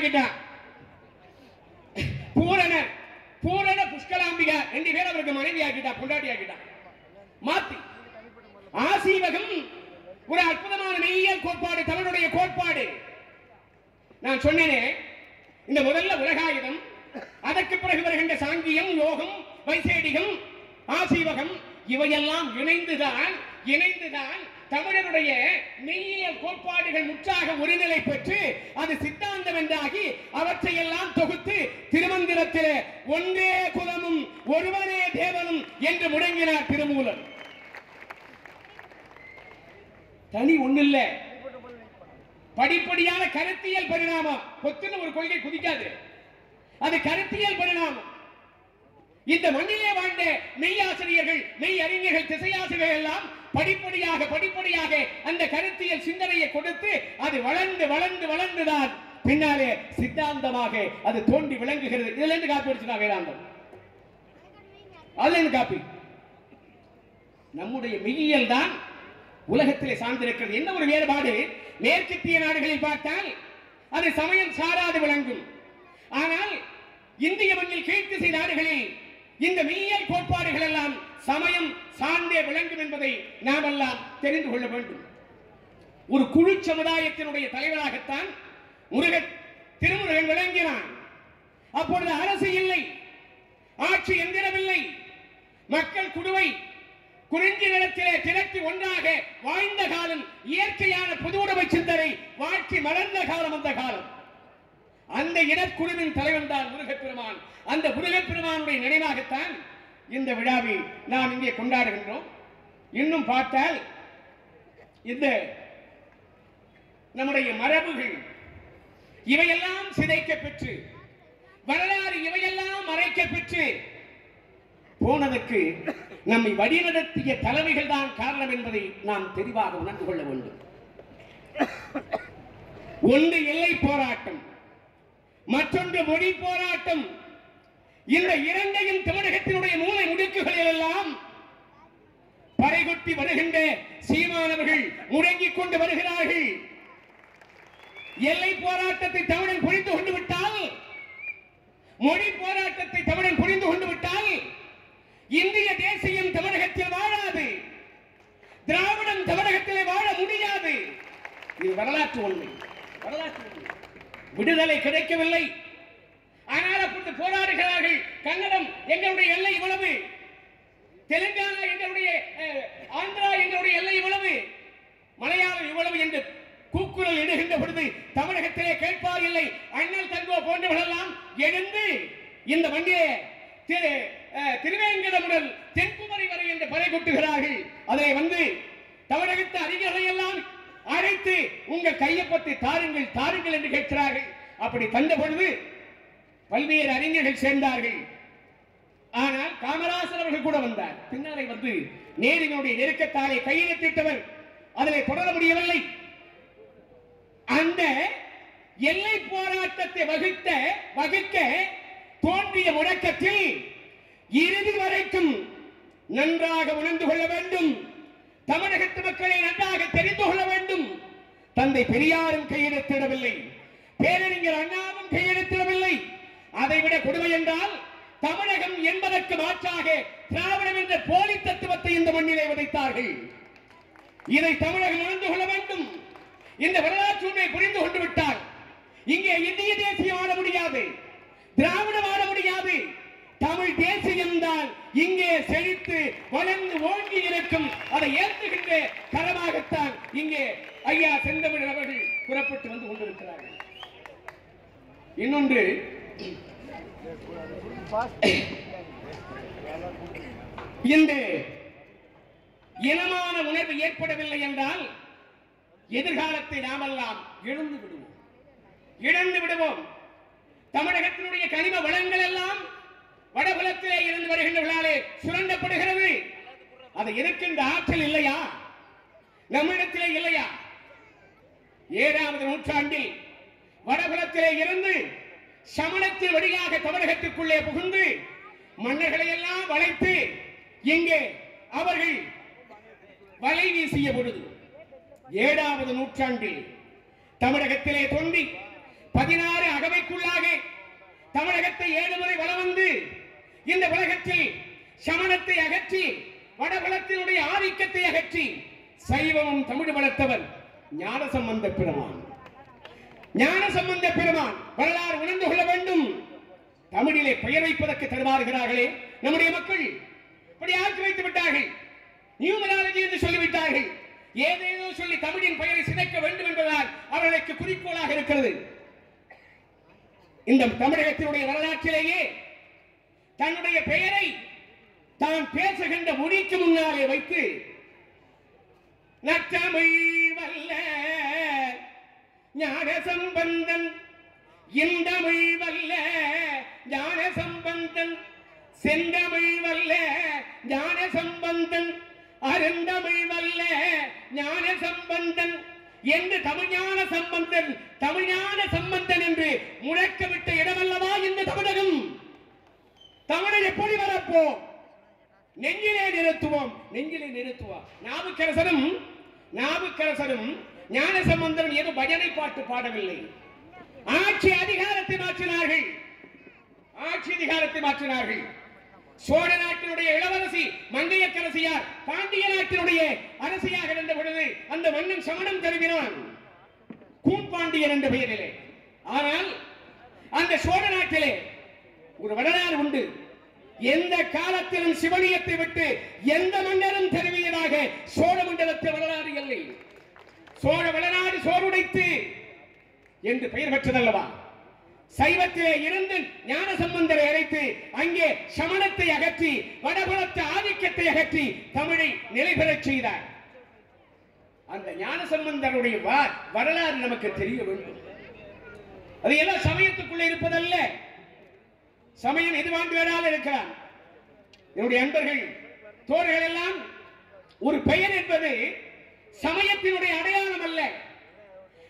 ஆக்கிட்டான் பூரணர் பூரண புஷ்கலாம்பிகா. ரெண்டு பேர் அவருக்கு மனைவி ஆக்கிட்டா பொண்டாட்டி ஆக்கிட்டா. மாத்தி. ஆசீவகம் ஒரு அற்புதமான மெய்யியல் கோட்பாடு தமிழுடைய கோட்பாடு. நான் சொன்னேனே இந்த முதல்ல உலகாயுதம் அதற்கு பிறகு வருகின்ற சாங்கியம் யோகம் வைசேடிகம் ஆசீவகம் இவையெல்லாம் இணைந்துதான் இணைந்துதான் தமிழருடைய மெய்யியல் கோட்பாடுகள் முற்றாக ஒருநிலை பெற்று அது சித்தாந்தம் என்றாகி அவற்றையெல்லாம் தொகுத்து திருமந்திரத்தில் ஒன்றே குலமும் ஒருவனே தேவனும் என்று முடங்கினார் திருமூலன் தனி ஒண்ணில்ல. படிப்படியான கருத்தியல் பரிணாமம். கொத்துன்னு ஒரு கொள்கை குதிக்காது. அது கருத்தியல் பரிணாமம். இந்த மண்ணிலே வாழ்ந்த மெய்யாசிரியர்கள் மெய் அறிஞர்கள் திசையாசிரியர்கள் எல்லாம் படிப்படியாக படிப்படியாக அந்த கருத்தியல் சிந்தனையை கொடுத்து அது வளர்ந்து வளர்ந்து வளர்ந்துதான். பின்னாலே சித்தாந்தமாக அது தோண்டி விளங்குகிறது. இதுல இருந்து காப்பி அடிச்சுனா வேதாந்தம். அதுல இருந்து காப்பி. நம்முடைய மெய்யியல் தான் உலகத்திலே சார்ந்திருக்கிறது. என்ன ஒரு வேறுபாடு? மேற்கத்திய நாடுகளில் பார்த்தால் அது சமயம் சாராது விளங்கும். ஆனால் இந்திய மண்ணில் கீழ்த்திசை நாடுகளில் இந்த மெய்யியல் கோட்பாடுகள் எல்லாம் சமயம் சார்ந்தே விளங்கும் என்பதை நாம் எல்லாம் தெரிந்து கொள்ள வேண்டும். ஒரு குழு சமுதாயத்தினுடைய தலைவராகத்தான் முருக திருமுருகன் விளங்கினான். அப்பொழுது அரசு இல்லை ஆட்சி எந்திரமில்லை மக்கள் குழுவை குறிஞ்சி நிலத்திலே திரட்டி ஒன்றாக வாழ்ந்த காலம் இயற்கையான பொது உடைமை சிந்தனை வாழ்க்கை மலர்ந்த காலம் அந்த காலம். அந்த இடக்குழுவின் தலைவன் தான் முருகப்பெருமான். அந்த முருகப்பெருமானுடைய நினைவாகத்தான் இந்த விழாவை நாம் இங்கே கொண்டாடுகின்றோம். இன்னும் பார்த்தால் இந்த நம்முடைய மரபுகள் இவையெல்லாம் சிதைக்க பெற்று வரலாறு இவையெல்லாம் மறைக்க பெற்று போனதற்கு நம்மை வழிநடத்திய தலைமைகள் தான் காரணம் என்பதை நாம் தெளிவாக உணர்ந்து கொள்ள வேண்டும். ஒன்று எல்லை போராட்டம் மற்றொன்று மொழி போராட்டம். இந்த இரண்டையும் தமிழகத்தினுடைய மூலை முடுக்குகளில் எல்லாம் பறைகொட்டி வருகின்ற சீமானவர்கள் முடங்கிக் கொண்டு வருகிறார்கள். எல்லை போராட்டத்தை தமிழன் புரிந்து கொண்டு விட்டால் மொழி போராட்டத்தை தமிழன் புரிந்து கொண்டு விட்டால் இந்திய தேசியம் தமிழகத்தில் வாழாது. திராவிடம் தமிழகத்திலே வாழ முடியாது. இது வரலாற்று உண்மை. வரலாற்று விடுதலை கிடைக்கவில்லை. ஆனால் அப்பொழுது போராடுகிறார்கள். கன்னடம் எங்களுடைய எல்லை இவ்வளவு. தெலுங்கானா எங்களுடைய ஆந்திரா எங்களுடைய எல்லை இவ்வளவு. மலையாளம் இவ்வளவு என்று கூக்குரல் இடுகின்ற பொழுது தமிழகத்திலே கேட்பார் இல்லை. அண்ணல் தங்கோ போன்றவர்களெல்லாம் எழுந்து இந்த வண்டியை திரு அஹ், திருவேங்கடமுடன் தென்குமரி வரை என்று பறை கொட்டுகிறார்கள். அதை வந்து தமிழகத்து அறிஞர்களை எல்லாம் அழைத்து உங்கள் கையப்பத்தை தாருங்கள் தாருங்கள் என்று கேட்கிறார்கள். அப்படி தந்த பொழுது பல்வேறு அறிஞர்கள் சேர்ந்தார்கள். ஆனால் காமராசர் அவர்கள் கூட வந்தார். பின்னாலே வந்து நேருவினுடைய நெருக்கத்தாலே கையெழுத்திட்டவர். அதனை தொடர முடியவில்லை. அந்த எல்லை போராட்டத்தை வகுத்த வகுக்க தோன்றிய முழக்கத்தில் இறுதி வரைக்கும் நன்றாக உணர்ந்து கொள்ள வேண்டும். தமிழகத்து மக்களை நன்றாக தெரிந்து கொள்ள வேண்டும். தந்தை பெரியாரும் கையெழுத்திடவில்லை. பேரறிஞர் அண்ணாவும் கையெழுத்திடவில்லை. அதைவிட கொடுமை என்றால் தமிழகம் என்பதற்கு மாற்றாக திராவிடம் என்ற போலி தத்துவத்தை இந்த மண்ணிலே விதைத்தார்கள். இதை தமிழகம் உணர்ந்து கொள்ள வேண்டும். இந்த வரலாற்று உண்மை புரிந்து கொண்டு விட்டால் இங்கே இந்திய தேசியம் ஆட முடியாது திராவிடம் ஆட முடியாது. தமிழ் தேசியம் தான் இங்கே செழித்து வளர்ந்து ஓங்கி இருக்கும் அதை ஏற்றுகின்ற தரமாகத்தான் இங்கே ஐயா செந்தமிழர் அவர்கள் புறப்பட்டு வந்து கொண்டிருக்கிறார்கள். இன்னொன்று இன்று இனமான உணர்வு ஏற்படவில்லை என்றால் எதிர்காலத்தை நாமெல்லாம் இழந்து விடுவோம். இழந்து விடுவோம். தமிழகத்தினுடைய கனிம வளங்கள் எல்லாம் வடபுலத்திலே இருந்து வருகின்றவர்களாலே சுரண்டப்படுகிறது. அது இருக்கின்ற ஆற்றல் இல்லையா? நம்மிடத்திலே இல்லையா? ஏழாவது நூற்றாண்டில் வடபுலத்திலே இருந்து சமணத்தின் வழியாக தமிழகத்திற்குள்ளே புகுந்து மன்னர்களை எல்லாம் வளைத்து இங்கே அவர்கள் வலை வீசிய பொழுது ஏழாவது நூற்றாண்டில் தமிழகத்திலே தோன்றி பதினாறு அகவைக்குள்ளாக தமிழகத்தை ஏழு முறை வலம் வந்து இந்த உலகத்தில் சமணத்தை அகற்றி வடபலத்தினுடைய ஆதிக்கத்தை அகற்றி சைவமும் தமிழ் வளர்த்தவர் ஞானசம்பந்த பெருமான். ஞான சம்பந்த பெருமான் வரலாறு உணர்ந்து கொள்ள வேண்டும். தமிழிலே பெயர் வைப்பதற்கு தருமாறுகிறார்களே நம்முடைய மக்கள். இப்படி ஆக்கி வைத்து விட்டார்கள். நியூமராலஜி என்று சொல்லிவிட்டார்கள். ஏதேதோ சொல்லி தமிழின் பெயரை சிதைக்க வேண்டும் என்பதால் அவர்களுக்கு குறிக்கோளாக இருக்கிறது. இந்த தமிழகத்தினுடைய வரலாற்றிலேயே தன்னுடைய பெயரை தான் பேசுகின்ற மொழிக்கு முன்னாலே வைத்து நற்றமிழ் வல்ல ஞான சம்பந்தன் இந்தமிழ் வல்ல ஞான சம்பந்தன் செந்தமிழ் வல்ல ஞான சம்பந்தன் அருந்தமிழ் வல்ல ஞான சம்பந்தன் என்று தமிழ்ஞான சம்பந்தன் தமிழ்ஞான சம்பந்தன் என்று முழக்கமிட்ட இடமல்லவா இந்த தமிழகம்? தமிழை எப்படி வரப்போம் நெஞ்சிலே நிறுத்துவோம். நெஞ்சிலே நிறுத்துவோம் நாவுக்கரசரும் நாவுக்கரசரும் ஞான சம்பந்தரும் ஏதோ பஜனை பாட்டு பாடவில்லை. ஆட்சி அதிகாரத்தை மாற்றினார்கள். ஆட்சி அதிகாரத்தை மாற்றினார்கள். சோழ நாட்டினுடைய இளவரசி மங்கையக்கரசியார் பாண்டிய நாட்டினுடைய அரசியாக இருந்த பொழுது அந்த மன்னன் சமணம் தருவினான். கூம்பாண்டியன் என்ற பெயரிலே. ஆனால் அந்த சோழ நாட்டிலே ஒரு வரலாறு உண்டு. எந்த காலத்திலும் சிவனியத்தை விட்டு எந்த மன்னரும் தெரிவியதாக சோழ மண்டலத்தில் வரலாறு இல்லை. சோழ வளநாடு சோறுடைத்து என்று பெயர் பெற்றதல்லவா? சைவத்திலே இருந்து ஞான சம்பந்தரை அழைத்து அங்கே சமணத்தை அகற்றி வடபுலத்து ஆதிக்கத்தை அகற்றி தமிழை நிலைபெறச் செய்தார். அந்த ஞான சம்பந்தருடைய வரலாறு நமக்கு தெரிய வேண்டும். அது எல்லாம் சமயத்துக்குள்ளே இருப்பதல்ல. சமயம் எதுவாண்டு வேணாலும் இருக்கலாம். என்னுடைய அன்பர்கள் தோழர்கள் எல்லாம் ஒரு பெயர் என்பது சமயத்தினுடைய அடையாளம் அல்ல.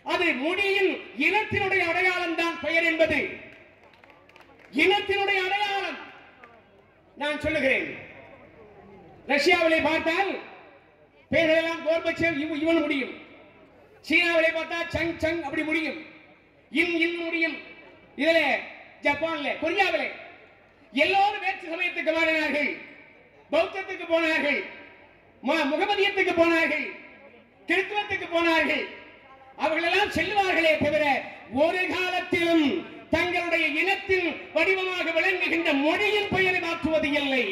அது மொழியின் இனத்தினுடைய அடையாளம் தான் பெயர் என்பது. இனத்தினுடைய அடையாளம். நான் சொல்லுகிறேன். ரஷ்யாவிலே பார்த்தால் பெயர்களெல்லாம் கோர்பச்சேவ் இவன் முடியும். சீனாவிலே பார்த்தா சங் சங் அப்படி முடியும். இன் இன் முடியும். இதுல ஜப்பான்ல கொரியாவிலே. எல்லோரும் வேற்று சமயத்துக்கு மாறினார்கள். பௌத்தத்துக்கு போனார்கள். முகமதியத்துக்கு போனார்கள். கிறிஸ்துவத்துக்கு போனார்கள். அவர்கள் எல்லாம் செல்வார்களே தவிர ஒரு காலத்திலும் தங்களுடைய இனத்தின் வடிவமாக விளங்குகின்ற மொழியின் பெயரை மாற்றுவது இல்லை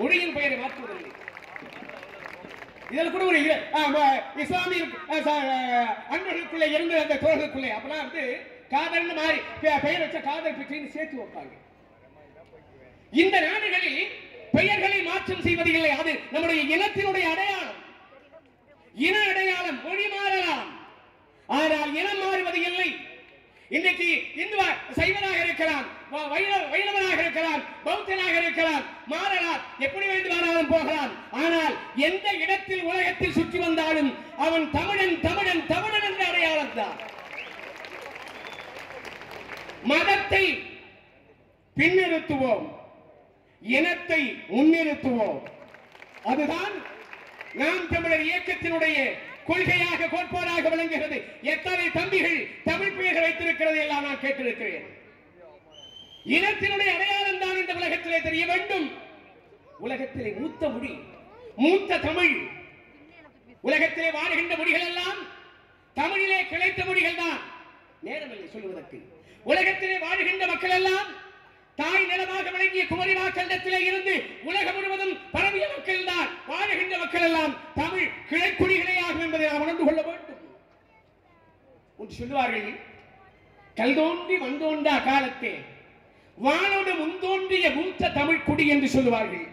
மொழியின் பெயரை மாற்றுவதில்லை. இதில் கூட ஒரு இஸ்லாமிய அன்பர்களுக்குள்ளே இருந்த அந்த தோழர்களுக்குள்ளே அப்பெல்லாம் வந்து காதல் மாறி பெயர் வச்ச காதல் பிச்சைன்னு சேர்த்து வைப்பாங்க. இந்த நாடுகளில் பெயர்களை மாற்றம் செய்வது இல்லை அது நம்முடைய இனத்தினுடைய அடையாளம். இன அடையாளம் மொழி மாறலாம். ஆனால் இனம் மாறுவது இல்லை. இன்றைக்கு இந்துவா சைவனாக இருக்கலாம் வ- வைணவனாக இருக்கலாம் பௌத்தனாக இருக்கலாம் மாறலாம் எப்படி வேண்டுமானாலும் போகலாம். ஆனால் எந்த இடத்தில் உலகத்தில் சுற்றி வந்தாலும் அவன் தமிழன் தமிழன் தமிழன் என்ற அடையாளம் தான். மதத்தை பின்னிறுத்துவோம். இனத்தை முன்னிறுத்துவோம். அதுதான் நாம் தமிழர் இயக்கத்தினுடைய கொள்கையாக கோட்பாடாக விளங்குகிறது. எத்தனை தம்பிகள் தமிழ் பெயர்கள் வைத்திருக்கிறது எல்லாம் நான் கேட்டிருக்கிறேன். இனத்தினுடைய அடையாளம் தான் இந்த உலகத்திலே தெரிய வேண்டும். உலகத்திலே மூத்த மொழி மூத்த தமிழ். உலகத்திலே வாழ்கின்ற மொழிகள் எல்லாம் தமிழிலே கிளைத்த மொழிகள் தான். நேரமில்லை சொல்லுவதற்கு. உலகத்திலே வாழ்கின்ற மக்கள் எல்லாம் தாய் நிலமாக விளங்கிய குமரி மாக்கண்டத்திலே இருந்து உலகம் முழுவதும் பரவிய மக்கள் தான் வாழ்கின்ற மக்கள் எல்லாம் தமிழ் கிளைக்குடிகளே ஆகும் என்பதை நாம் உணர்ந்து கொள்ள வேண்டும். ஒன்று சொல்லுவார்கள் கல்தோன்றி வந்தோண்டா காலத்தே வானோடு முன்தோன்றிய மூத்த தமிழ் குடி என்று சொல்லுவார்கள்.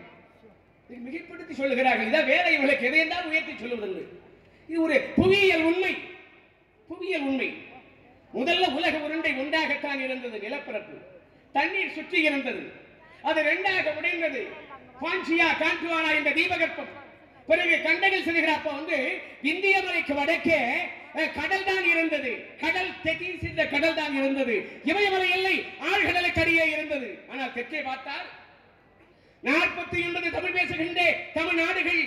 மிகைப்படுத்தி சொல்லுகிறார்கள். இதான் வேற இவர்களுக்கு எதை என்றால் உயர்த்தி சொல்லுவதில்லை இது ஒரு புவியியல் உண்மை. புவியியல் உண்மை. முதல்ல உலக உருண்டை ஒன்றாகத்தான் இருந்தது நிலப்பரப்பு. தண்ணீர் சுற்றி இருந்தது. அது ரெண்டாக உடைந்தது. காஞ்சியா கான்டுவானா என்ற தீபகற்பம். பிறகு கண்டனில் செல்கிற அப்ப வந்து இந்திய மலைக்கு வடக்கே அஹ், கடல் தான் இருந்தது. கடல் தெற்கே சென்ற கடல் தான் இருந்தது. இமயமலை எல்லை ஆழ்கடலுக்கு அடியே இருந்தது. ஆனால் தெற்கே பார்த்தால் நாற்பத்தி ஒன்பது தமிழ் பேசுகின்ற தமிழ்நாடுகள்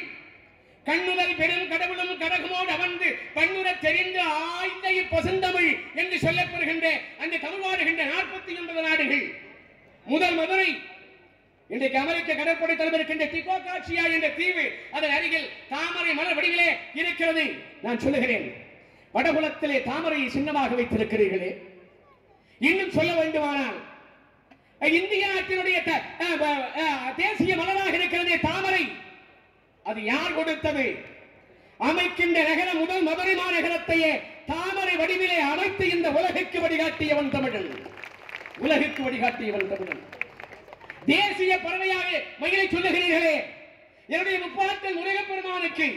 கண்ணுதல் பெரும் கடவுளும் கடகமோடு அமர்ந்து பண்ணுற தெரிந்து ஆய்ந்த பசுந்தமிழ் என்று சொல்லப்படுகின்ற அந்த தமிழ்வாடுகின்ற நாற்பத்தி ஒன்பது நாடுகள். முதல் மதுரை இன்றைக்கு அமெரிக்க கடற்படை தலைவர் இருக்கின்ற திகோகாட்சியா என்ற தீவு அதன் அருகில் தாமரை மலர் வடிவிலே இருக்கிறது. நான் சொல்லுகிறேன் வடகுலத்திலே தாமரையை சின்னமாக வைத்திருக்கிறீர்களே. இன்னும் சொல்ல வேண்டுமானால் இந்திய நாட்டினுடைய த- தேசிய மலராக இருக்கிறதே தாமரை. அது யார் கொடுத்தது? அமைக்கின்ற நகரம் முதல் மதுரை மாநகரத்தையே தாமரை வடிவிலே அமைத்து இந்த உலகுக்கு வழிகாட்டியவன் தமிழன். உலகுக்கு வழிகாட்டியவன் தமிழன். தேசிய பறவையாக மயிலை சொல்லுகிறீர்களே என்னுடைய முப்பாட்கள் முருகப்பெருமானுக்கு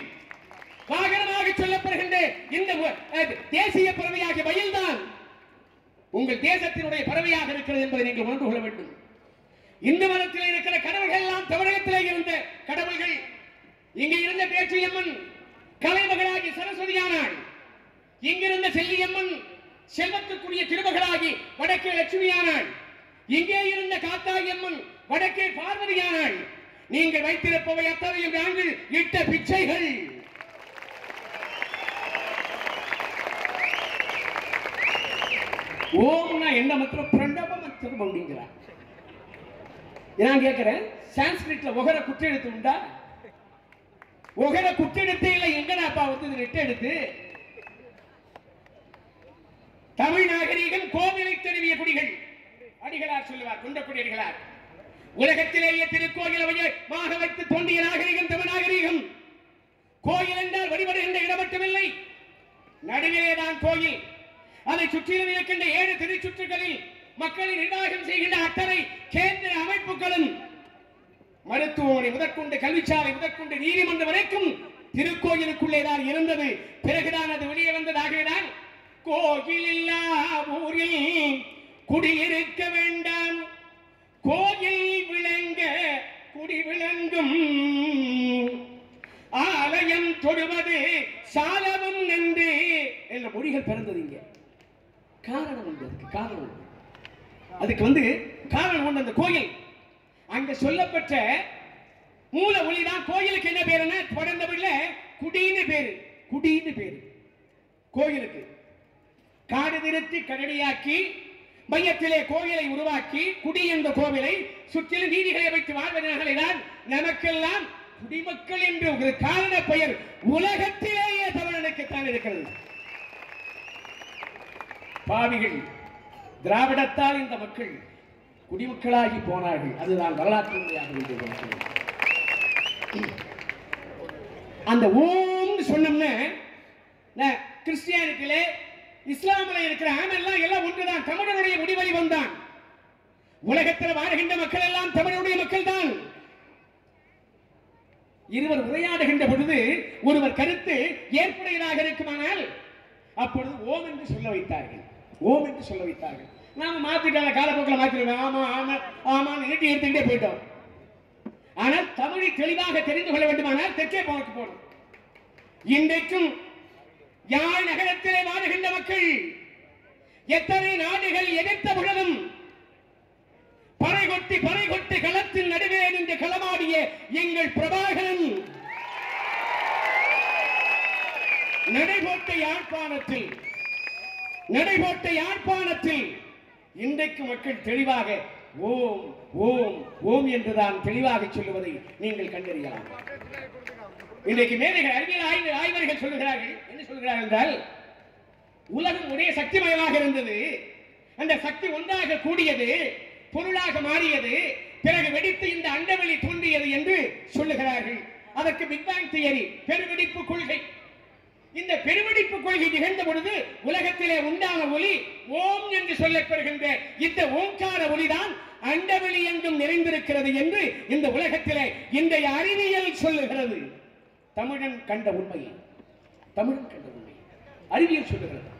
வாகனமாக சொல்லப்படுகின்ற இந்த தேசிய பறவையாக மயில்தான் உங்கள் தேசத்தினுடைய பறவையாக இருக்கிறது என்பதை நீங்கள் உணர்ந்து கொள்ள வேண்டும். இந்து மதத்தில் இருக்கிற கடவுள்கள் எல்லாம் தமிழகத்திலே இருந்த கடவுள்கள். இங்கே இருந்த பேச்சியம்மன் கலைமகளாகி சரஸ்வதியானாள். இங்கிருந்த செல்லியம்மன் செல்வத்துக்குரிய திருமகளாகி வடக்கே லட்சுமியானாள். இங்கே இருந்த காத்தாயம்மன் வடக்கே பார்வதியானாள். நீங்கள் வைத்திருப்பவை அத்தனையும் நாங்கள் இட்ட பிச்சைகள். ஓம்னா என்ன மத்திரம்? பிரண்டப மந்திரம் அப்படிங்கிறார். நான் கேட்கிறேன் சான்ஸ்கிரிட்ல ஒகர குற்றெழுத்து உண்டா? ஒகர குற்றெழுத்து இல்லை எங்கடாப்பா வந்து இது எடுத்து? தமிழ் நாகரீகம் கோவிலை தழுவிய குடிகள். அடிகளார் சொல்லுவார் குண்டக்குடி அடிகளார் உலகத்திலேயே திருக்கோயில் மாக வைத்து தோன்றிய நாகரிகம் தமிழ் நாகரிகம். கோயில் என்றால் வழிபடுகின்ற இடம் மட்டுமில்லை. நடுவிலே தான் கோயில். அதை சுற்றிலும் இருக்கின்ற ஏழு திருச்சுற்றுகளில் மக்களை நிர்வாகம் செய்கின்ற அத்தனை கேந்திர அமைப்புகளும் மருத்துவமனை முதற்கொண்டு கல்விச்சாலை முதற்கொண்டு நீதிமன்றம் வரைக்கும் திருக்கோயிலுக்குள்ளே தான் இருந்தது. பிறகுதான் அது வெளியே வந்ததாகவேதான் கோயில் இல்லா ஊரில் குடியிருக்க வேண்டாம். கோயில் விளங்க குடி விளங்கும். ஆலயம் தொடுவது சாலவும் நன்று. என்ற மொழிகள் பிறந்தது இங்க. காரணம் வந்து அதுக்கு காரணம் அதுக்கு வந்து காரணம் உண்டு அந்த கோயில். அங்க சொல்லப்பட்ட மூல ஒளிதான் கோயிலுக்கு என்ன பேருன்னா பழந்தமிழ்ல குடின்னு பேரு. குடின்னு பேரு. கோயிலுக்கு. காடு நிறுத்தி கடடியாக்கி மையத்திலே கோயிலை உருவாக்கி குடி என்ற கோவிலை சுற்றிலும் நீதிகளை வைத்து வாழ்வதனால்தான் நமக்கெல்லாம் குடிமக்கள் என்று ஒரு காரண பெயர் உலகத்திலேயே தமிழனுக்குத்தான் இருக்கிறது. பாவிகள் திராவிடத்தால் இந்த மக்கள் குடிமக்களாகி போனார்கள். அதுதான் வரலாற்று அந்த ஓம்னு சொன்னோம்னா ந- கிறிஸ்டியானிட்டியில இஸ்லாமில் இருக்கிற ஆமெல்லாம் எல்லாம் ஒன்றுதான். தமிழனுடைய முடிவழி வந்தான். உலகத்தில் வாழ்கின்ற மக்கள் எல்லாம் தமிழனுடைய மக்கள் தான் இருவர் உரையாடுகின்ற பொழுது ஒருவர் கருத்து ஏற்புடையதாக இருக்குமானால் அப்பொழுது ஓம் என்று சொல்ல வைத்தார்கள். ஓம் என்று சொல்ல வைத்தார்கள். நாம மாத்திட்டாங்க காலப்போக்கில் மாத்திருக்கோம் ஆமா ஆமா ஆமான்னு நீட்டி எடுத்துக்கிட்டே போயிட்டோம். ஆனால் தமிழை தெளிவாக தெரிந்து கொள்ள வேண்டுமானால் தெற்கே போக்கு போகணும் இன்றைக்கும் யாழ் நகரத்திலே வாழுகின்ற மக்கள் எத்தனை நாடுகள் எதிர்த்த பொழுதும் பறை கொட்டி பறை கொட்டி களத்தின் நடுவே நின்று களமாடிய எங்கள் பிரபாகரன். நடைபோட்ட யாழ்ப்பாணத்தில் நடைபோட்ட யாழ்ப்பாணத்தில் இன்றைக்கு மக்கள் தெளிவாக ஓம் ஓம் ஓம் என்றுதான் தெளிவாக சொல்லுவதை நீங்கள் கண்டறியலாம். இன்றைக்கு மேதைகள் அறிவியல் ஆய்வு ஆய்வர்கள் சொல்லுகிறார்கள். என்ன சொல்கிறார்கள் என்றால் உலகம் ஒரே சக்திமயமாக இருந்தது. அந்த சக்தி ஒன்றாக கூடியது பொருளாக மாறியது பிறகு வெடித்து இந்த அண்டவெளி தோன்றியது என்று சொல்லுகிறார்கள். அதற்கு பிக் பேங் தியரி பெருவெடிப்பு கொள்கை. இந்த பெருவெடிப்பு கொள்கை நிகழ்ந்த பொழுது உலகத்திலே உண்டான ஒளி ஓம் என்று சொல்லப்படுகின்ற இந்த ஓங்கார ஒளிதான் அண்டவெளி என்றும் நிறைந்திருக்கிறது என்று இந்த உலகத்திலே இன்றைய அறிவியல் சொல்லுகிறது. தமிழன் கண்ட உண்மை தமிழன் கண்ட உண்மை அறிவியல் சொல்லுகிறது.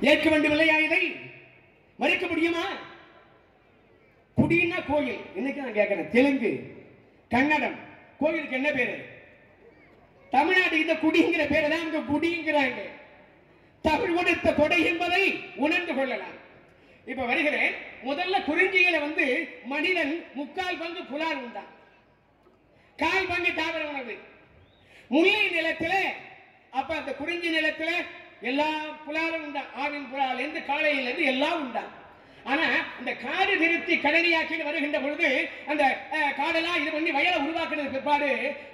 ஏற்க வேண்டும் இல்லையா இதை? மறுக்க முடியுமா? குடின்னா கோயில். இன்னைக்கு நான் கேட்கிறேன். தெலுங்கு கன்னடம். கோயிலுக்கு என்ன பேரு? தமிழ்நாடு இந்த குடிங்கிற பேரை தான் அங்க குடிங்கிறாங்க. தமிழ் கொடுத்த கொடை என்பதை உணர்ந்து கொள்ளலாம். இப்ப வருகிறேன். முதல்ல குறிஞ்சியில வந்து மனிதன் முக்கால் பங்கு புலால் உண்டான். கால் பங்கு தாவர உணவு. முல்லை நிலத்துல அப்ப அந்த குறிஞ்சி நிலத்துல எல்லா புலாலும் உண்டா ஆவின் புலால் இருந்து காலையில இருந்து எல்லாம் உண்டா ஆனா இந்த காடு நிறுத்தி கடலியாக்கி வருகின்ற பொழுது அந்த காடெல்லாம் இது பண்ணி வயலை உருவாக்குறது பிற்பாடு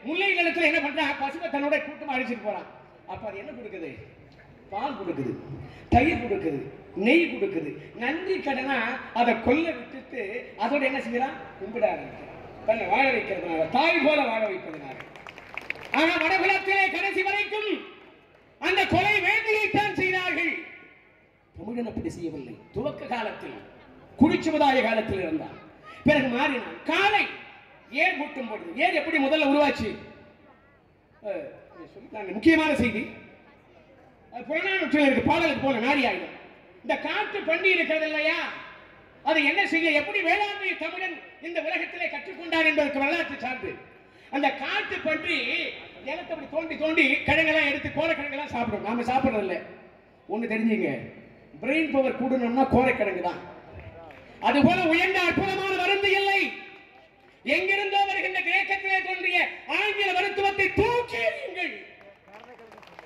முல்லை நிலத்தில் என்ன பண்றான் பசுமை தன்னோட கூட்டம் அழிச்சிட்டு போறான். அப்ப அது என்ன கொடுக்குது? பால் கொடுக்குது தயிர் கொடுக்குது நெய் கொடுக்குது. நன்றி கடனா அதை கொல்ல விட்டுட்டு அதோட என்ன செய்யறான்? கும்பிட ஆரம்பிக்கிறான் தன்னை வாழ வைக்கிறதுனால தாய் போல வாழ வைப்பதனால. ஆனா வடகுலத்திலே கடைசி வரைக்கும் அந்த கொலை வேண்டியைத்தான் செய்தார்கள். தமிழன் அப்படி செய்யவில்லை. துவக்க காலத்தில் குடிச்சுவதாய காலத்தில் இருந்தான் பிறகு மாறினான். காலை ஏர் கூட்டும் பொழுது ஏர் எப்படி முதல்ல உருவாச்சு? முக்கியமான செய்தி. அது புறநானூற்றில் இருக்கு பாடலுக்கு போல நாடி இந்த காட்டு பண்டி இருக்கிறது இல்லையா? அது என்ன செய்ய எப்படி வேளாண்மை தமிழன் இந்த உலகத்திலே கற்றுக்கொண்டார் என்பதற்கு வரலாற்று சான்று. அந்த காட்டு பன்றி நிலத்தை அப்படி தோண்டி தோண்டி கிழங்கெல்லாம் எடுத்து கோரக்கிழங்கெல்லாம் சாப்பிடும். நாம சாப்பிட்றதில்ல. ஒன்று தெரிஞ்சுங்க. பிரெயின் பவர் கூடணும்னா கோரக்கிழங்கு தான் அதுபோல உயர்ந்த அற்புதமான மருந்து இல்லை. எங்கிருந்தோ வருகின்ற கிரேக்கத்திலே தோன்றிய ஆங்கில மருத்துவத்தை தூக்கி எறியுங்கள்.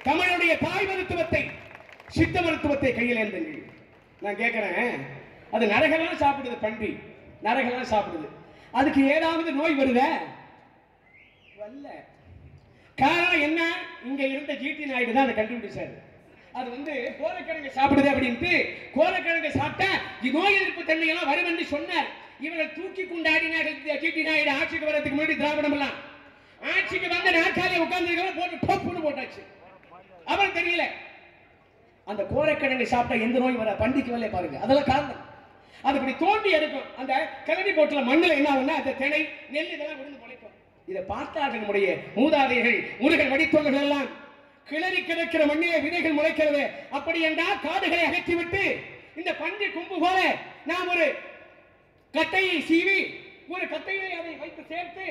தமிழுடைய தாய் மருத்துவத்தை சித்த மருத்துவத்தை கையில் ஏந்துங்கள் நான் கேட்கிறேன் அது நரகெல்லாம் சாப்பிடுது பன்றி நரகெல்லாம் சாப்பிடுது. அதுக்கு ஏதாவது நோய் வருத? வரல. காரணம் என்ன? இங்க இருந்த ஜிடி நாயுடு தான் அதை கண்டுபிடிச்சாரு. அது வந்து கோலக்கிழங்கு சாப்பிடுது அப்படின்ட்டு கோலக்கிழங்கு சாப்பிட்டா இது நோய் எதிர்ப்பு தன்மை எல்லாம் வரும் என்று சொன்னார். இவர்கள் தூக்கி கொண்டாடினார்கள் ஜிடி நாயுடு ஆட்சிக்கு வரதுக்கு முன்னாடி திராவிடம் எல்லாம் ஆட்சிக்கு வந்த நாற்காலியை உட்கார்ந்து போட்டு டொப்புன்னு போட்டாச்சு. அவன் தெரியல. அந்த கோரைக்கிழங்கு சாப்பிட்டா எந்த நோய் வர பண்டிக்கு வரல பாருங்க. அதெல்லாம் காரணம். அது இப்படி தோண்டி எடுக்கும். அந்த கிளறி போட்டுல மண்ணில் என்ன ஆகும்னா அந்த திணை நெல் இதெல்லாம் விழுந்து முளைக்கும் இதை பார்த்தார்கள் நம்முடைய மூதாதைகள் முருகன் வடித்தோர்கள் எல்லாம் கிளறி கிடக்கிற மண்ணிலே விதைகள் முளைக்கிறது அப்படி என்றால் காடுகளை அகற்றிவிட்டு இந்த பன்றி கொம்பு போல நாம் ஒரு கட்டையை சீவி ஒரு கட்டையை அதை வைத்து சேர்த்து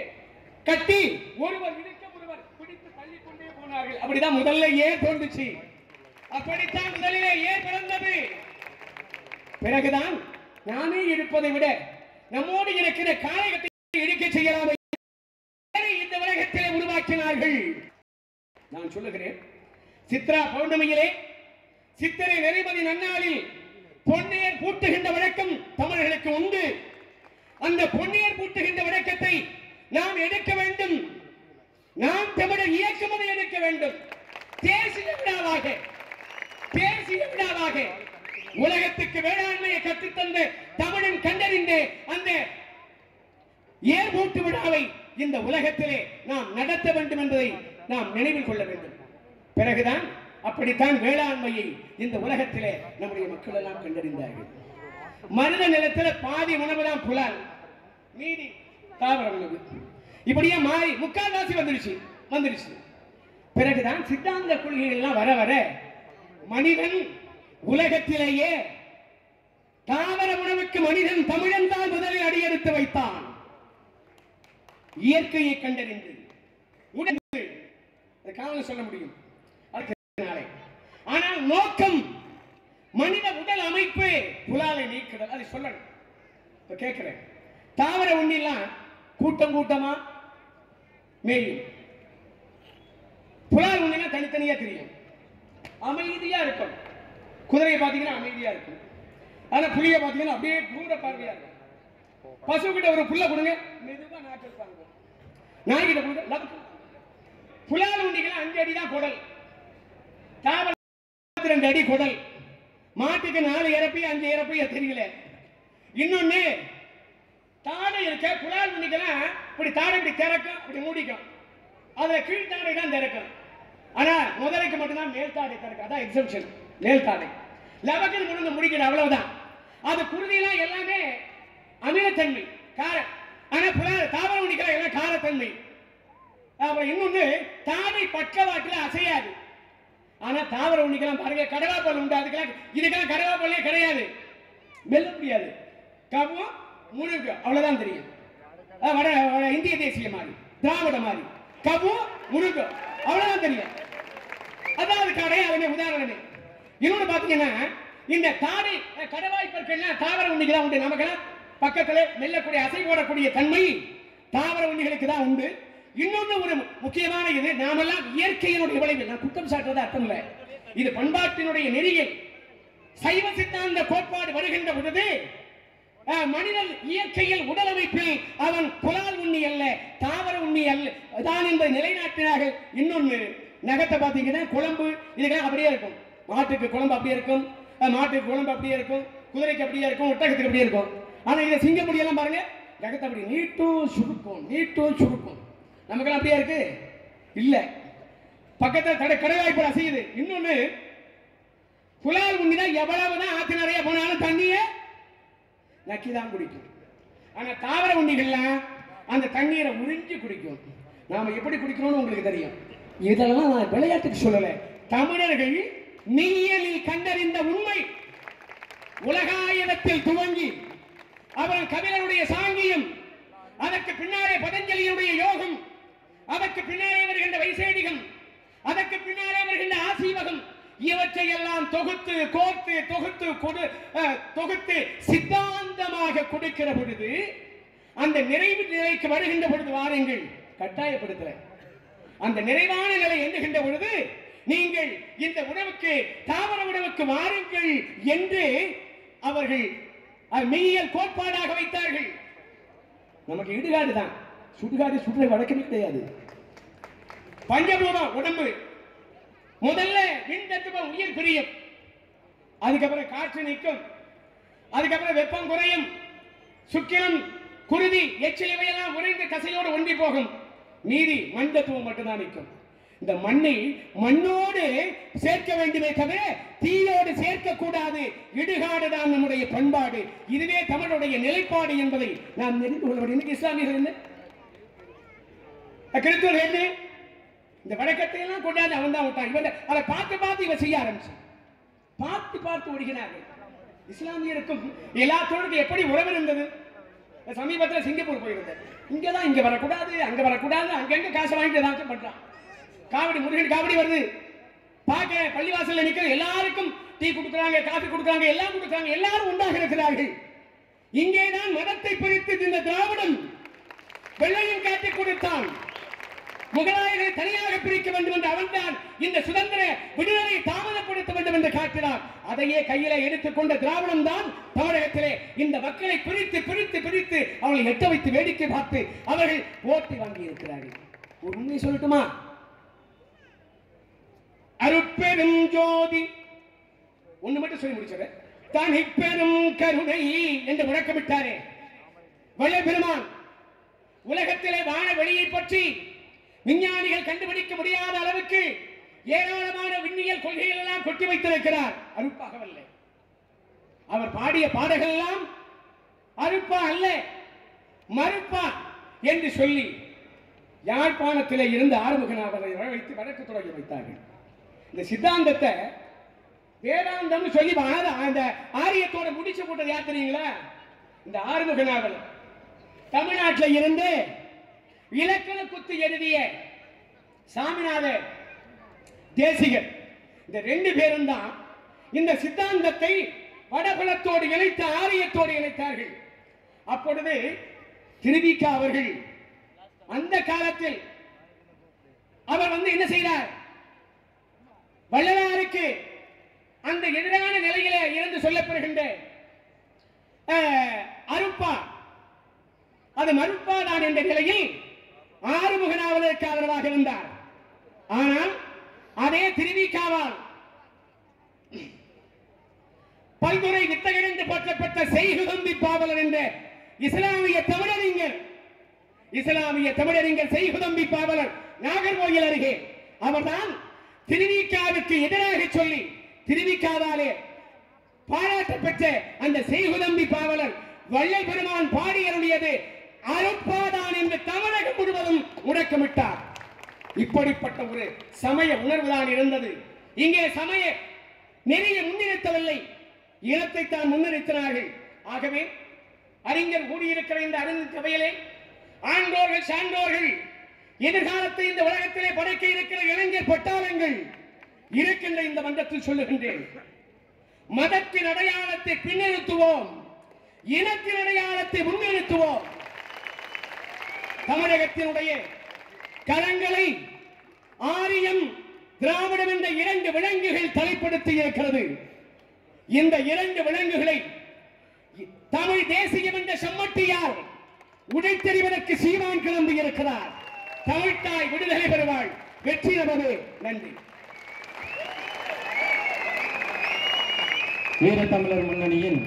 கட்டி ஒருவர் இழுக்க ஒருவர் பிடித்து தள்ளி கொண்டே போனார்கள். அப்படிதான் முதல்ல ஏன் தோன்றுச்சு. அப்படித்தான் முதலிலே ஏன் பிறந்தது. பிறகுதான் நானே இருப்பதை விட நம்மோடு இருக்கிற காலகட்டத்தை இழுக்க செய்யலாமே. இந்த உலகத்திலே உருவாக்கினார்கள். நான் சொல்லுகிறேன். சித்ரா பௌர்ணமியிலே சித்திரை நெறிமதி நன்னாளில் பொன்னியர் பூட்டுகின்ற வழக்கம் தமிழர்களுக்கு உண்டு. அந்த பொன்னியர் பூட்டுகின்ற வழக்கத்தை நாம் எடுக்க வேண்டும். நாம் தமிழர் இயக்கம் அதை எடுக்க வேண்டும். தேசிய விழாவாக தேசிய விழாவாக உலகத்துக்கு வேளாண்மையை கற்றுத்தந்த தமிழன் கண்டறிந்த அந்த ஏர் மூட்டு விழாவை இந்த உலகத்திலே நாம் நடத்த வேண்டும் என்பதை நாம் நினைவில் கொள்ள வேண்டும். பிறகுதான் அப்படித்தான் வேளாண்மையை இந்த உலகத்திலே நம்முடைய மக்கள் எல்லாம் கண்டறிந்தார்கள். மனித நிலத்துல பாதி உணவு தான் புலால். மீதி தாவர உணவு இப்படியே மாறி முக்கால்வாசி வந்துருச்சு வந்துருச்சு பிறகுதான் சித்தாந்த கொள்கைகள் எல்லாம் வர வர மனிதன் உலகத்திலேயே தாவர உணவுக்கு மனிதன் தமிழன் தான் முதலில் அடியெடுத்து வைத்தான். இயற்கையை கண்டறிந்து உடல் அது காரணம் சொல்ல முடியும். நாளை. ஆனால் நோக்கம் மனித உடல் அமைப்பு புலாலை நீக்குதல். அதை சொல்லணும். இப்ப கேட்கிறேன். தாவர உண்ணிலாம் கூட்டம் கூட்டமா மேயும். புலால் உண்ணினா தனித்தனியா தெரியும். அமைதியா இருக்கும். குதிரையை பார்த்தீங்கன்னா அமைதியா இருக்கும். ஆனா புலியை பார்த்தீங்கன்னா அப்படியே தூர பார்வையா இருக்கும். பசு கிட்ட ஒரு புல்ல கொடுங்க. மெதுவா நாட்டு இருப்பாங்க நாய்கிட்ட கொடுங்க. புலால் உண்டிகள் அஞ்சு அடி தான் குடல். தாவல் ரெண்டு அடி குடல். மாட்டுக்கு நாலு இறப்பி அஞ்சு இறப்பி தெரியல. இன்னொன்னு தாடை இருக்க புலால் உண்டிக்கலாம் இப்படி தாடை இப்படி திறக்கும் இப்படி மூடிக்கும். அதுல கீழ் தான் திறக்கும். ஆனா முதலைக்கு மட்டும்தான் மேல்தாடை திறக்கும். அதான் எக்ஸம்ஷன் மேல்தாடை தாடை. முழுந்து முடிக்கணும் அவ்வளவுதான். அது குருதியெல்லாம் எல்லாமே அமிலத்தன்மை காரம் ஆனா புலால் தாவர உண்டிக்கலாம் எல்லாம் காரத்தன்மை. அப்புறம் இன்னொன்று தாடை பக்கவாட்டில் அசையாது. ஆனால் தாவர உண்ணிக்கெல்லாம் பாருங்க கடவாப்பல் உண்டு. அதுக்கெல்லாம் இதுக்கெல்லாம் கடவாப்பல்லே கிடையாது. மெல்ல முடியாது. கவம் முழுக்கு அவ்வளோதான் தெரியும். வட இந்திய தேசிய மாதிரி திராவிட மாதிரி. கவு முழுக்கு அவ்வளோதான் தெரியும். அதான் அதுக்கு உதாரணமே. இன்னொன்று பார்த்தீங்கன்னா இந்த தாடை கடவாய் பற்கள்லாம் தாவர உண்ணிக்கு தான் உண்டு. நமக்கெல்லாம் பக்கத்தில் மெல்லக்கூடிய அசை போடக்கூடிய தன்மை தாவர உண்ணிகளுக்கு தான் உண்டு. இன்னொன்னு ஒரு முக்கியமான இது நாமெல்லாம் இயற்கையினுடைய விளைவு நான் குற்றம் சாட்டுறது அர்த்தம் இல்லை. இது பண்பாட்டினுடைய நெறியில் சைவ சித்தாந்த கோட்பாடு வருகின்ற பொழுது மனிதன் இயற்கையில் உடல் அமைப்பில் அவன் புலால் உண்ணி அல்ல தாவர உண்ணி அல்ல தான் என்பதை நிலைநாட்டினார்கள். இன்னொன்று நகத்தை பார்த்தீங்கன்னா குழம்பு இதுக்கெல்லாம் அப்படியே இருக்கும். மாட்டுக்கு குழம்பு அப்படியே இருக்கும் மாட்டுக்கு குழம்பு அப்படியே இருக்கும் குதிரைக்கு அப்படியே இருக்கும் ஒட்டகத்துக்கு அப்படியே இருக்கும். ஆனால் இதை சிங்கப்படியெல்லாம் பாருங்க நகத்தை அப்படி நீட்டும் சுருக்கும் நீட்டும் சுருக்கும். நமக்கெல்லாம் அப்படியே இருக்கு? இல்ல. பக்கத்தில் தடை கடைவாய்ப்பு அசையுது. இன்னொன்னு புலால் உண்ணினா எவ்வளவுதான் ஆத்து நிறைய போனாலும் தண்ணியை நக்கி தான் குடிக்கும். ஆனா தாவர உண்ணிகள்லாம் அந்த தண்ணீரை உறிஞ்சி குடிக்கும். நாம எப்படி குடிக்கணும்னு உங்களுக்கு தெரியும். இதெல்லாம் நான் விளையாட்டுக்கு சொல்லல. தமிழர்கள் மெய்யியலில் கண்டறிந்த உண்மை. உலகாயனத்தில் துவங்கி அவர் கபிலனுடைய சாங்கியம் அதற்கு பின்னாலே பதஞ்சலியுடைய யோகம் அதற்கு பின்னாலே வருகின்ற வைசேடிகம் அதற்கு பின்னாலே வருகின்ற ஆசீவகம் இவற்றை எல்லாம் தொகுத்து கோர்த்து தொகுத்து கொடு அஹ், தொகுத்து சித்தாந்தமாக கொடுக்கிற பொழுது அந்த நிறைவு நிலைக்கு வருகின்ற பொழுது வாருங்கள். கட்டாயப்படுத்துற அந்த நிறைவான நிலை எண்ணுகின்ற பொழுது நீங்கள் இந்த உணவுக்கு தாவர உணவுக்கு வாருங்கள் என்று அவர்கள் மெய்யியல் கோட்பாடாக வைத்தார்கள். நமக்கு ஈடுகாடுதான் சுடுகாடு சுடுற வழக்கமே கிடையாது. பஞ்சபூதம் உடம்பு. முதல்ல மின் தத்துவம் உயிர் பிரியும். அதுக்கப்புறம் காற்று நிற்கும் அதுக்கப்புறம் வெப்பம் குறையும். சுக்கிரம் குருதி எச்சில் இவையெல்லாம் உறைந்து கசையோடு ஒன்றி போகும். மீதி மண் தத்துவம் மட்டும்தான் நிற்கும் இந்த மண்ணை மண்ணோடு சேர்க்க வேண்டுமே தவிர தீயோடு சேர்க்க கூடாது இடுகாடு தான் நம்முடைய பண்பாடு. இதுவே தமிழுடைய நிலைப்பாடு என்பதை நாம் தெரிந்து கொள்ள வேண்டும் இன்னைக்கு இஸ்லாமியர்கள் என்ன? கிறிஸ்துவர்கள் என்ன இந்த வழக்கத்தை எல்லாம் கொண்டாந்து அவன் தான் விட்டான். இவன் அதை பார்த்து பார்த்து இவன் செய்ய ஆரம்பிச்சான். பார்த்து பார்த்து ஓடுகிறார்கள். இஸ்லாமியருக்கும் எல்லாத்தோடு எப்படி உறவு இருந்தது? சமீபத்தில் சிங்கப்பூர் போயிருந்தேன். இங்கே தான் இங்கே வரக்கூடாது அங்கே வரக்கூடாது அங்கங்கே காசு வாங்கிட்டு ஏதாச்சும் பண்ணுறான் காவடி முருகன் காவடி வருது. பார்க்க பள்ளிவாசலில் நிற்கிற எல்லாருக்கும் டீ கொடுக்குறாங்க காஃபி கொடுக்குறாங்க எல்லாம் கொடுக்குறாங்க. எல்லாரும் உண்டாக இருக்கிறார்கள். இங்கேதான் மதத்தை பிரித்து இந்த திராவிடம் வெள்ளையும் காட்டி கொடுத்தான். முகலாயர்களை தனியாக பிரிக்க வேண்டும் என்று அவன்தான் இந்த சுதந்திர விடுதலை தாமதப்படுத்த வேண்டும் என்று காட்டினார் அதையே கையில எடுத்துக்கொண்ட திராவிடம் தான் தமிழகத்திலே இந்த மக்களை பிரித்து பிரித்து பிரித்து அவளை எட்ட வைத்து வேடிக்கை பார்த்து அவர்கள் ஓட்டு வாங்கி இருக்கிறார்கள் ஒரு உண்மை சொல்லட்டுமா? அருப்பெரும் ஜோதி. ஒண்ணு மட்டும் சொல்லி முடிச்சது பெரும் கருணை என்று முழக்கமிட்டாரே. வள்ளல் பெருமான் உலகத்திலே வான வெளியை பற்றி விஞ்ஞானிகள் கண்டுபிடிக்க முடியாத அளவுக்கு ஏராளமான விண்ணியல் கொள்கைகள் எல்லாம் கொட்டி வைத்திருக்கிறார். அருப்பாகவல்ல. அவர் பாடிய பாடல்கள் எல்லாம் அருப்பா அல்ல மறுப்பா என்று சொல்லி யாழ்ப்பாணத்தில் இருந்து ஆறுமுகநாதரை வைத்து வழக்கு தொடங்கி வைத்தார்கள். இந்த சித்தாந்தத்தை வேதாந்தம் சொல்லி அந்த ஆரியத்தோட முடிச்சு போட்டது யார் தெரியுங்களா? இந்த ஆறுமுகநாதன் தமிழ்நாட்டில் இருந்து இலக்கண குத்து எழுதிய சாமிநாதர் தேசிகர். இந்த ரெண்டு பேரும் தான் இந்த சித்தாந்தத்தை வடபலத்தோடு இணைத்து ஆரியத்தோடு இணைத்தார்கள். அப்பொழுது திருவிக்கா அவர்கள் அந்த காலத்தில் அவர் வந்து என்ன செய்தார்? வள்ளலாருக்கு அந்த எதிரான நிலையில இருந்து சொல்லப்படுகின்ற அஹ், அருப்பா. அது மறுப்பாதான் என்ற நிலையில் ஆறுமுகனாவதற்கு ஆதரவாக இருந்தார். ஆனால் அதே திருவிக்காவால் பல்துறை வித்தகரிந்து போற்றப்பட்ட செய்குதம்பி பாவலர் என்ற இஸ்லாமிய தமிழறிஞர் இஸ்லாமிய தமிழறிஞர் செய்குதம்பி பாவலர் நாகர்கோயில் அருகே அவர்தான் திருவிக்காவுக்கு எதிராக சொல்லி திருவிக்காவாலே பாராட்ட அந்த செய்குதம்பி பாவலர் வள்ளல் பெருமான் பாடியருடையது அருப்பாதான் என்று தமிழகம் முழுவதும் முடக்கமிட்டார் இப்படிப்பட்ட ஒரு சமய உணர்வுதான் இருந்தது. இங்கே சமய நிறைய முன்னிறுத்தவில்லை. இனத்தை தான் முன்னிறுத்தினார்கள். ஆகவே அறிஞர் கூடியிருக்கிற இந்த அறிஞர் சபையிலே ஆண்டோர்கள் சான்றோர்கள் எதிர்காலத்தை இந்த உலகத்திலே படைக்க இருக்கிற இளைஞர் பட்டாளங்கள் இருக்கின்ற இந்த மன்றத்தில் சொல்லுகின்றேன். மதத்தின் அடையாளத்தை பின்னிறுத்துவோம். இனத்தின் அடையாளத்தை முன்னிறுத்துவோம். தமிழகத்தினுடைய களங்களை ஆரியம் திராவிடம் என்ற இரண்டு விலங்குகள் தலைப்படுத்தி இருக்கிறது. இந்த இரண்டு விலங்குகளை தமிழ் தேசியம் என்ற செம்மட்டியார் உடைத்தெறிவதற்கு சீமான் கிளம்பி இருக்கிறார். தமிழ்தாய் விடுதலை பெறுவாள். வெற்றி நமது நன்றி. வீரத்தமிழர் முன்னணியின்